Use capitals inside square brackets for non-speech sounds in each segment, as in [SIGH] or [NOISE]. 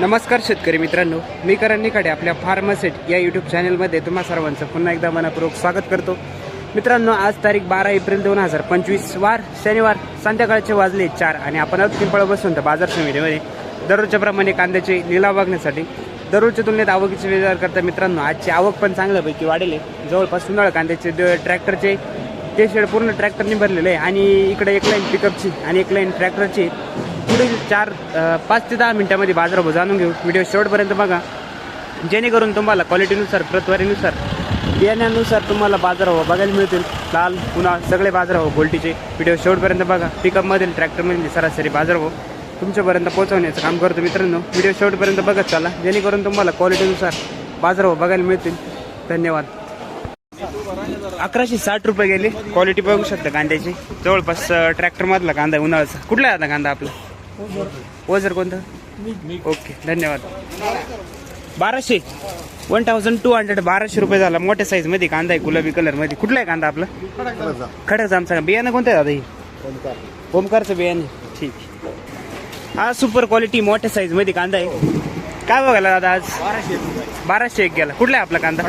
नमस्कार शेतकरी मित्रांनो मी करण आपल्या फार्मासेट या यूट्यूब चॅनलमध्ये तुम्हा सर्वांचं पुन्हा एकदा मनापूर्वक स्वागत करतो मित्रांनो आज तारीख बारा एप्रिल दोन हजार पंचवीस वार शनिवार संध्याकाळचे वाजले चार आणि आपण आज पिंपळ बसून तर बाजार समितीमध्ये दररोजच्या प्रमाणे कांद्याचे लिलाव बघण्यासाठी दररोजच्या तुलनेत आवकीचे विचार करता मित्रांनो आजची आवक पण चांगल्यापैकी वाढेल आहे. जवळपास उन्हाळ कांद्याचे ट्रॅक्टरचे ते शेड पूर्ण ट्रॅक्टरने भरलेलं आहे. आणि इकडे एक लाईन पिकअपची आणि एक लाईन ट्रॅक्टरची पुढील चार पाच ते दहा मिनिटामध्ये बाजारभाव जाणून घेऊ. व्हिडिओ शेवटपर्यंत बघा. जेणेकरून तुम्हाला क्वालिटीनुसार प्रतवारीनुसार बियाण्यानुसार तुम्हाला बाजारभाव बघायला मिळतील. लाल पुन्हा सगळे बाजारभाव गोल्टीचे. व्हिडिओ शेवटपर्यंत बघा. पिकअपमधील ट्रॅक्टरमधील सरासरी बाजारभाव तुमच्यापर्यंत पोहोचवण्याचं काम करतो मित्रांनो. व्हिडिओ शेवटपर्यंत बघत चाला. जेणेकरून तुम्हाला क्वालिटीनुसार बाजारभाव बघायला मिळतील. धन्यवाद. अकराशे साठ रुपये गेले. क्वालिटी बघू शकता कांद्याची. जवळपास ट्रॅक्टर मधला कांदा आहे कुठला आहे आता कांदा आपला? ओझर कोणतं? ओके धन्यवाद. बाराशे. वन थाउजंड टू हंड्रेड बाराशे रुपये झाला. मोठ्या साईजमध्ये कांदा आहे गुलाबी कलरमध्ये. कुठला आहे कांदा आपला? खडक आमचा बियाणं कोणतं आहे दादा ही? ओमकारचं बियाणं. ठीक. हा सुपर क्वालिटी मोठ्या साईजमध्ये कांदा आहे. काय बघायला दादा आज? बाराशे एक गेला. कुठला आहे आपला कांदा?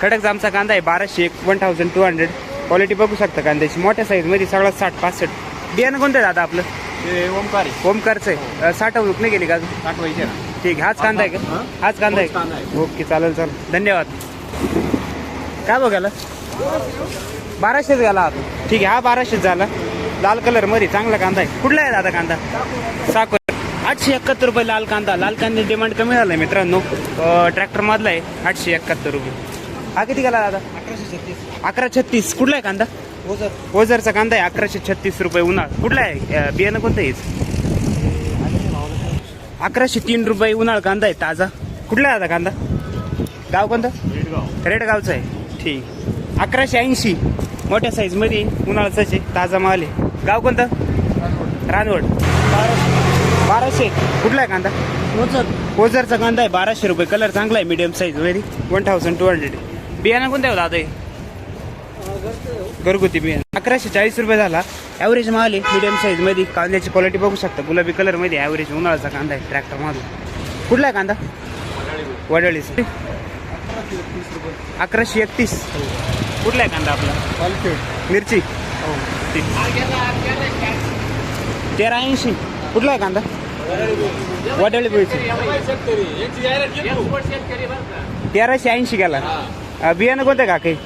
खडक जामचा कांदा आहे. बाराशे एक one thousand two hundred quality बघू शकता कांद्याची. मोठ्या साईजमध्ये सगळं साठ पासष्ट. बियाणं कोणतं आहे दादा आपलं? ओमकारी ओमकारचं आहे. साठवणूक नाही गेली का ठीक हाच कांदा आहे का? हाच कांदा आहे ओके चालेल चालेल. धन्यवाद. काय बघायला? बाराशेच गेला आता ठीक आहे हा बाराशेच झाला. लाल कलरमध्ये चांगला कांदा आहे. कुठला आहे दादा कांदा? साखर. आठशे एकाहत्तर रुपये लाल कांदा. लाल कांदे डिमांड कमी झालाय मित्रांनो. ट्रॅक्टर मधला आहे आठशे एकाहत्तर रुपये. हा किती गेला दादा? अकराशे छत्तीस. अकरा छत्तीस कुठला आहे कांदा? सर ओझरचा कांदा आहे अकराशे छत्तीस रुपये उन्हाळ. कुठला आहे? बियाणं कोणतं आहे? अकराशे तीन रुपये उन्हाळ कांदा आहे ताजा. कुठला आहे आता कांदा? गाव कोणतं? बेडगाव रेडगावचं आहे. ठीक. अकराशे ऐंशी. मोठ्या साईजमध्ये उन्हाळ्याचाच आहे ताजा माल आहे. गाव कोणतं? रानवड. बाराशे. कुठला आहे कांदा? सर ओझरचा कांदा आहे बाराशे रुपये. कलर चांगला आहे मीडियम साईजमध्ये वन थाउजंड टू हंड्रेड बियाणं कोणतं आहे दादा हे? घरगुती बियाणं. अकराशे चाळीस रुपये झाला. ॲव्हरेज माल आहे मीडियम साईजमध्ये. कांद्याची क्वालिटी बघू शकता. गुलाबी कलरमध्ये ॲव्हरेज उन्हाळ्याचा कांदा आहे ट्रॅक्टर मधला कुठला आहे कांदा? वडळीच अकराशे एकतीस. कुठला आहे कांदा आपला? मिरची. ठीक. तेरा ऐंशी. कुठला आहे कांदा? वडळी मिरची तेराशे ऐंशी गेला. बियाणं कोणतं का काही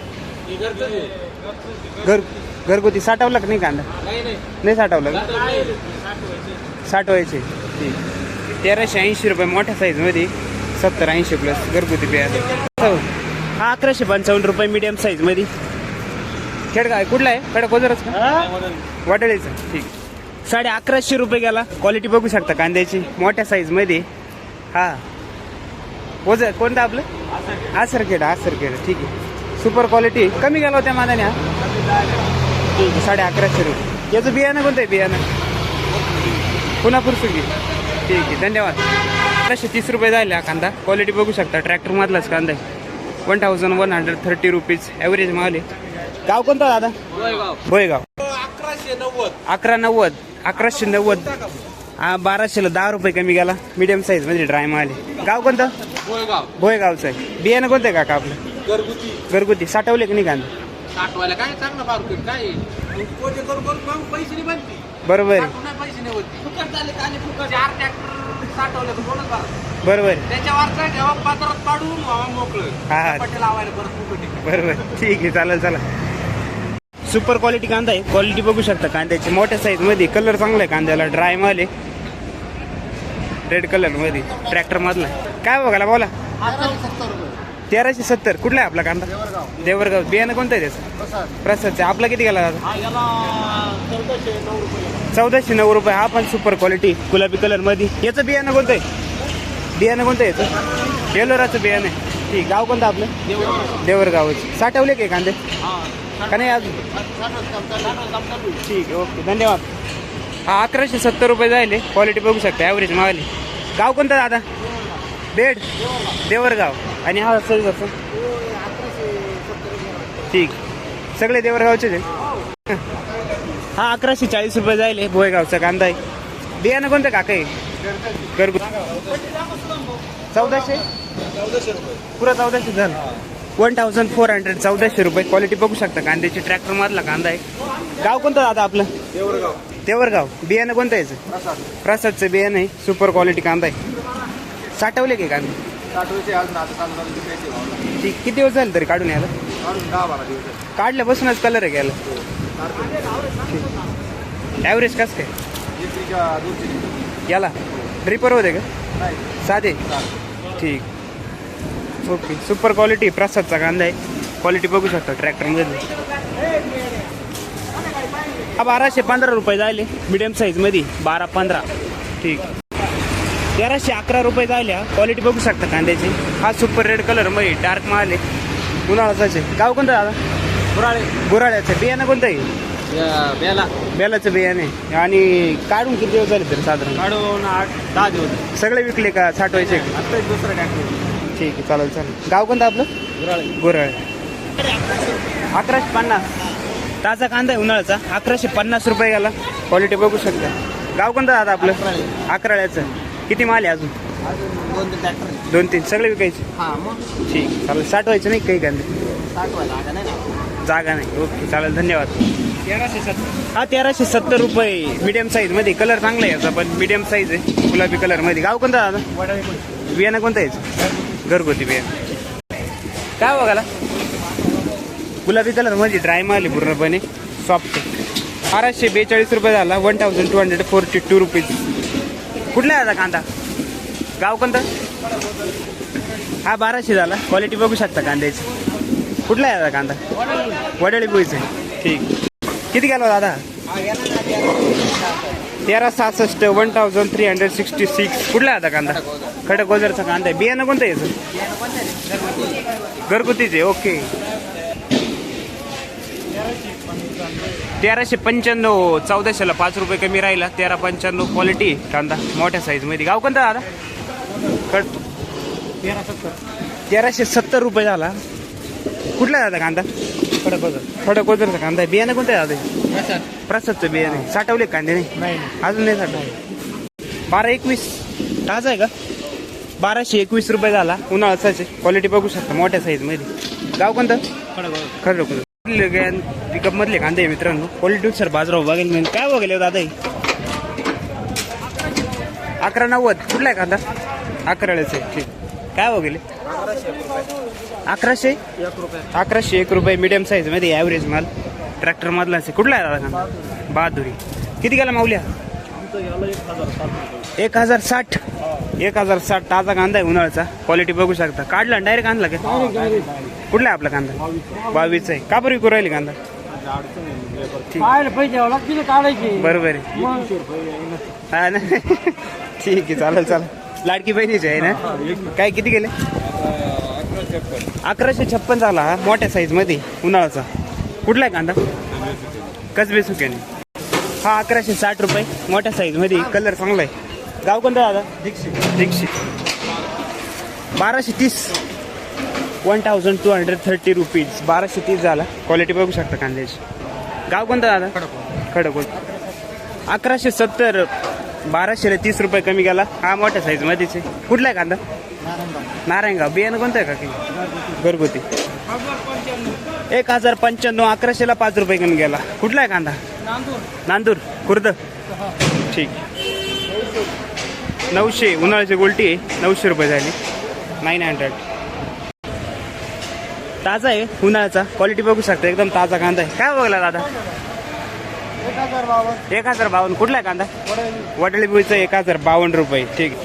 घर घरगुती. साठवलं का नाही कांदा? नाही साठवलं का? साठवायचे. तेराशे ऐंशी रुपये मोठ्या साईजमध्ये सत्तर ऐंशी प्लस घरगुती बियाणं. हा अकराशे पंचावन्न रुपये मीडियम साईजमध्ये खेड काय कुठला आहे? खडक वजरच का? वाटळीचं ठीक. साडे अकराशे रुपये गेला. क्वालिटी बघू शकता कांद्याची. मोठ्या साईजमध्ये हा. वजर कोणतं आपलं? आसरखेड आसरखेड ठीक आहे. सुपर क्वालिटी कमी गेला होत्या मानाने हा? ठीक आहे साडे अकराशे रुपये. याचं बियाणं कोणतं आहे बियाणं? पुन्हा पुरसुगी ठीक आहे. धन्यवाद. अकराशे तीस रुपये झाले हा कांदा. क्वालिटी बघू शकता. ट्रॅक्टरमधलाच कांदा आहे. One thousand one hundred thirty rupees average माल आहे. गाव कोणतं दादा? भोयगाव. अकराशे नव्वद. अकरा नव्वद. अकराशे नव्वद. हा बाराशेला दहा रुपये कमी गेला मीडियम साईजमध्ये ड्राय माल आहे. गाव कोणतं? भोयगावचं आहे. बियाणं कोणतं काका आपलं? घरगुती. घरगुती. साठवले की नाही कांदा? साठवायला काय चांगलं मार्केट? काय? कोटे करून करून मग पैसे नाही बनते. बरोबर. आहे साठवून नाही पैसे नाही होते फुकट झाले कांदे फुकट? चार ट्रॅक्टर साठवले तर कोणच बरं बरोबर. आहे त्याच्यावरचा ठेवा बाजारात काढून व्हावा मोकळं. हा. पट्टे लावायला परत फुकट आहे. बरोबर. ठीक आहे चालेल चला सुपर क्वालिटी कांदा आहे. क्वालिटी बघू शकता कांद्याची. मोठ्या साईजमध्ये. कलर चांगला आहे कांद्याला. ड्राय माल आहे. रेड कलरमध्ये. ट्रॅक्टर मधला काय बघायला बोला? तेराशे सत्तर. कुठला आहे आपला कांदा? देवरगाव. बियाणं कोणतं आहे त्याचं? प्रसादचं. आपला किती गेला दादा? चौदाशे नऊ रुपये. हा पण सुपर क्वालिटी गुलाबी कलरमध्ये. याचं बियाणं कोणतं आहे? बियाणं कोणतं आहे याचं? येलोराचं बियाणं आहे. ठीक. गाव कोणतं आपलं? देवरगावचं. साठवले काय कांदे? का नाही अजून ठीक आहे ओके धन्यवाद. हा अकराशे सत्तर रुपये जायले. क्वालिटी बघू शकता ॲव्हरेज मावाली गाव कोणतं दादा? बेड. देवरगाव. आणि हा सर कसं ठीक. सगळे देवरगावचेच आहे हा अकराशे चाळीस रुपये जायले भोयगावचा कांदा आहे. बियाणं कोणतं काका आहे? घरगुती चौदाशे? पुरा चौदाशे झालं. वन थाउजंड फोर हंड्रेड चौदाशे रुपये क्वालिटी बघू शकता. कांद्याची ट्रॅक्टर मधला कांदा आहे. गाव कोणतं दादा आपलं? तेवरगाव बियाणं कोणतं यायचं प्रसादचं बियाणं आहे. सुपर क्वालिटी कांदा आहे. साठवले की कांदे? ठीक किती दिवस झाले तरी काढून यायला? काढल्यापासूनच कलर आहे घ्यायला ॲव्हरेज कसं काय? याला? ड्रिपर होते का? साधे. ठीक. ओके. सुपर क्वालिटी प्रसादचा कांदा आहे. क्वालिटी बघू शकता ट्रॅक्टरमध्ये हा बाराशे पंधरा रुपये झाले मिडियम साईजमध्ये बारा पंधरा. ठीक. तेराशे अकरा रुपये झाल्या क्वालिटी बघू शकता कांद्याची. हा सुपर रेड कलरमध्ये डार्क माल आहे. उन्हाळ्याचाच आहे गाव कोणतं दादा? गुराळे. गुराळ्याचं. बियाणं कोणतं आहे? बेला. बेलाचं बियाणं आणि काढून किती दिवस झाले तरी साधारण? काढून आठ दहा दिवस. सगळे विकले का साठवायचे? दुसरा ट्रॅक्टर ठीक आहे चालेल चालेल. गाव कोणतं आपलं? गुराळे गुराळ अकराशे पन्नास. ताजा कांदा आहे उन्हाळ्याचा. अकराशे पन्नास रुपये गेला क्वालिटी बघू शकता. गाव कोणतं दादा आपलं? अकराळे. अकराळ्याचं. किती माल आहे अजून? अजून दोन तीन ट्रॅक्टर दोन तीन. सगळे विकायचे? हा मग. ठीक चालेल. साठवायचं नाही काही कांदे? साठवायला आता नाही ना. जागा नाही. ओके चालेल. धन्यवाद. तेराशे सत्तर. हा तेराशे सत्तर रुपये. मीडियम साईजमध्ये. कलर चांगला आहे याचा पण मीडियम साईज आहे. गुलाबी कलरमध्ये. गाव कोणतं दादा? वडाळे बियाणं कोणतं यायचं घरगुती बिया. काय बघाला गुलाबी कलर म्हणजे ड्राय माल पूर्णपणे सॉफ्ट बाराशे बेचाळीस रुपये झाला one thousand two hundred forty two rupees कुठला आहे कांदा? गाव कोणतं? हा बाराशे झाला. क्वालिटी बघू शकता कांद्याची. कुठला आहे कांदा? वडळी. बुईचं आहे. ठीक. किती गेला दादा तेरा सहासष्ट one thousand three hundred sixty six कुठला आता कांदा? खडक गोजरचा कांदा आहे. बियाणं कोणतं आहे याचं? घरगुतीचे ओके. तेराशे पंच्याण्णव चौदाशेला पाच रुपये कमी राहिला. तेरा पंच्याण्णव क्वालिटी कांदा मोठ्या साईजमध्ये गाव कोणता दादा? कळतो. तेराशे सत्तर रुपये झाला. कुठला आहे दादा कांदा? खडक खडकोजरचा कांदा आहे. बियाणं कोणतं आहे दादा? प्रसाद. प्रसादचं बियाणं. आहे. साठवले कांदे नाही अजून नाही साठवले. बारा एकवीस. ताजा आहे का? बाराशे एकवीस रुपये झाला. उन्हाळ्याचाच आहे क्वालिटी बघू शकता मोठ्या साईजमध्ये गाव कोणतं? खरं पिकअप मधले कांदे मित्रांनो. क्वालिटी सर बाजारावर बघेल मी. काय बघेल हो दादा? अकरा नव्वद. कुठला आहे कांदा? अकराळेच आहे. ठीक. काय बघेल अकराशे? अकराशे एक रुपये मिडियम साईजमध्ये ॲव्हरेज माल. ट्रॅक्टर मधला असेल कुठला आहे दादा कांदा बहादुरी. किती गेला माऊल्या? एक हजार साठ. एक हजार साठ. ताजा कांदा आहे उन्हाळ्याचा. क्वालिटी बघू शकता. काढला डायरेक्ट आणला का? कुठला आहे आपला कांदा? बावीस आहे. का बरं विकू राहिली कांदा? ठीक. बरोबर आहे. हा ना? [LAUGHS] ठीक आहे. चालेल चालेल. लाडकी बहिणीची आहे ना? काय किती गेले? अकराशे छप्पन झाला हा मोठ्या साईजमध्ये उन्हाळ्याचा. कुठला आहे कांदा? कसबे सुक्याने. हा अकराशे साठ रुपये मोठ्या साईजमध्ये. कलर चांगला आहे. गाव कोणतं दादा? दीक्षित. दीक्षित. बाराशे तीस. One thousand two hundred thirty rupees बाराशे तीस झाला. क्वालिटी बघू शकता कांद्याची. गाव कोणतं दादा? खडकोट अकराशे सत्तर. बाराशेला तीस रुपये कमी गेला हा मोठ्या साईज मध्येच आहे. कुठला आहे कांदा? नारायणगाव. बियाणं कोणतं आहे का घरगुती. एक हजार पंच्याण्णव अकराशेला पाच रुपये कमी गेला कुठला आहे कांदा? नांदूर. खुर्द. ठीक. नऊशे उन्हाळ्याची गोल्टी आहे. नऊशे रुपये झाली. नाईन हंड्रेड ताजा आहे उन्हाळ्याचा. क्वालिटी बघू शकता. एकदम ताजा कांदा आहे. काय बघला दादा? एक हजार बावन्न. कुठला आहे कांदा? वडळी. बुईचं एक हजार बावन्न रुपये. ठीक.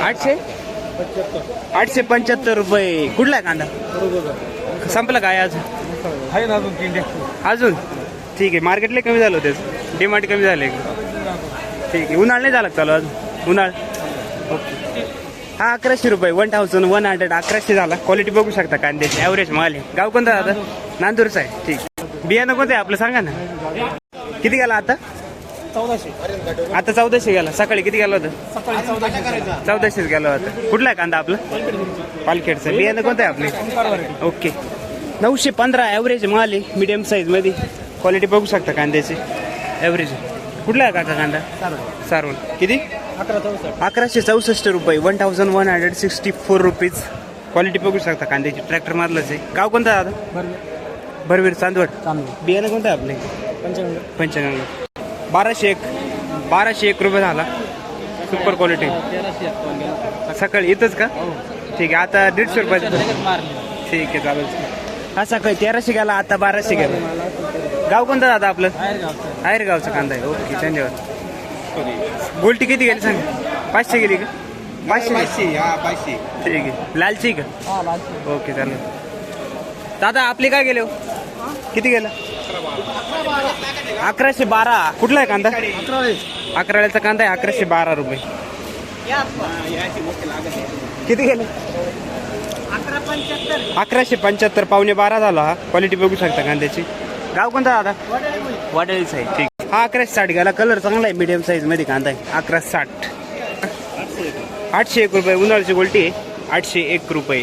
आठशे? आठशे पंच्याहत्तर रुपये. कुठला आहे कांदा? संपलं काय अजून आहे ना अजून तीन अजून? ठीक आहे. मार्केटला कमी झालं त्याचं डिमांड कमी झालं. ठीक आहे. उन्हाळ नाही झाला चालू अजून? उन्हाळ? ओके. हा अकराशे रुपये. वन थाउजंड वन हंड्रेड अकराशे झाला. क्वालिटी बघू शकता कांद्याची. ॲव्हरेज माल आहे. गाव कोणतं दादा? नांदूरचं आहे. ठीक. बियाणं कोणतं आहे आपलं सांगा ना. किती गेला आता? चौदाशे आता चौदाशे गेला. सकाळी किती गेला होतं? चौदाशे चौदाशेच गेला होता. कुठला आहे कांदा आपलं? पालखेडचं. बियाणं कोणतं आहे आपले. ओके. नऊशे पंधरा ॲव्हरेज माल आहे मिडियम साईजमध्ये क्वालिटी बघू शकता कांद्याची. ॲव्हरेज कुठला आहे काका कांदा? सारवण. किती? अकराशे चौसष्ट रुपये. One thousand one hundred sixty four rupees quality बघू शकता कांद्याची. ट्रॅक्टर मारलंच आहे. गाव कोणतं दादा? भरवीर चांदवड. चांगलं बियाणं कोणतं आहे आपले? पंचावन्न पंच्याण्णव बाराशे एक. बाराशे एक रुपये झाला. सुपर क्वालिटी तेराशे अक्कावन्न गेला. सकाळी येतच का? हो. ठीक आहे आता दीडशे रुपये लगेच मारले. ठीक आहे चालेल. हा सकाळी तेराशे गेला आता बाराशे गेला. गाव कोणतं दादा आपलं? बाहेर गावचं आहेर गावचा कांदा आहे. ओके धन्यवाद. गोल्टी किती गेली सांग? पाचशे गेली का? पाचशे? हा पाचशे. ठीक आहे. लालची का? हा ओके चालेल. दादा आपले काय गेले हो? किती गेलं? अकराशे बारा. कुठला आहे कांदा? अकराळ्याचा कांदा आहे अकराशे बारा रुपये. किती गेले? अकराशे पंच्याहत्तर. पावणे बारा झाला हा. क्वालिटी बघू शकता कांद्याची. गाव कोणता दादा? वाटेलीच आहे ठीक. हा अकराशे साठ गेला. कलर चांगला आहे मीडियम साईजमध्ये कांदा आहे. अकरा साठ. आठशे एक रुपये. उन्हाळ्याची गोल्टी आहे. आठशे एक रुपये.